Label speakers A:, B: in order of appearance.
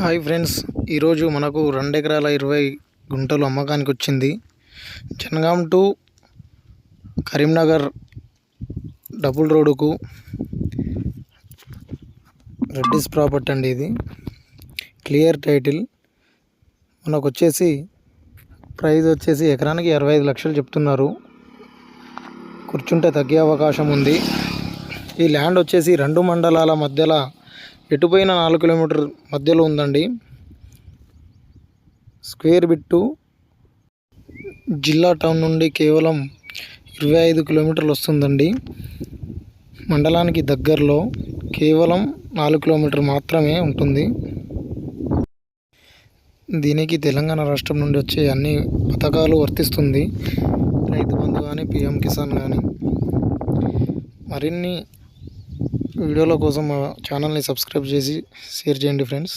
A: Hi friends ఈరోజు మనకు రెండు ఎకరాల ఇరవై గుంటలు అమ్మకానికి వచ్చింది జనగాం టు కరీంనగర్ డబుల్ రోడ్డుకు రెడ్డిస్ ప్రాపర్టీ అండి ఇది. Clear title. మనకు వచ్చేసి ప్రైజ్ వచ్చేసి ఎకరానికి ఇరవై ఐదు లక్షలు చెప్తున్నారు. కూర్చుంటే తగ్గే అవకాశం ఉంది. ఈ ల్యాండ్ వచ్చేసి రెండు మండలాల మధ్యలో ఎటుపోయిన నాలుగు కిలోమీటర్ మధ్యలో ఉందండి. స్క్వేర్ బిట్టు జిల్లా టౌన్ నుండి కేవలం ఇరవై ఐదు కిలోమీటర్లు వస్తుందండి. మండలానికి దగ్గరలో కేవలం నాలుగు కిలోమీటర్ మాత్రమే ఉంటుంది. దీనికి తెలంగాణ రాష్ట్రం నుండి వచ్చే అన్ని పథకాలు వర్తిస్తుంది. రైతు బంధు కానీ పిఎం కిసాన్ కానీ మరిన్ని వీడియోల కోసం మా ఛానల్ని సబ్స్క్రైబ్ చేసి షేర్ చేయండి ఫ్రెండ్స్.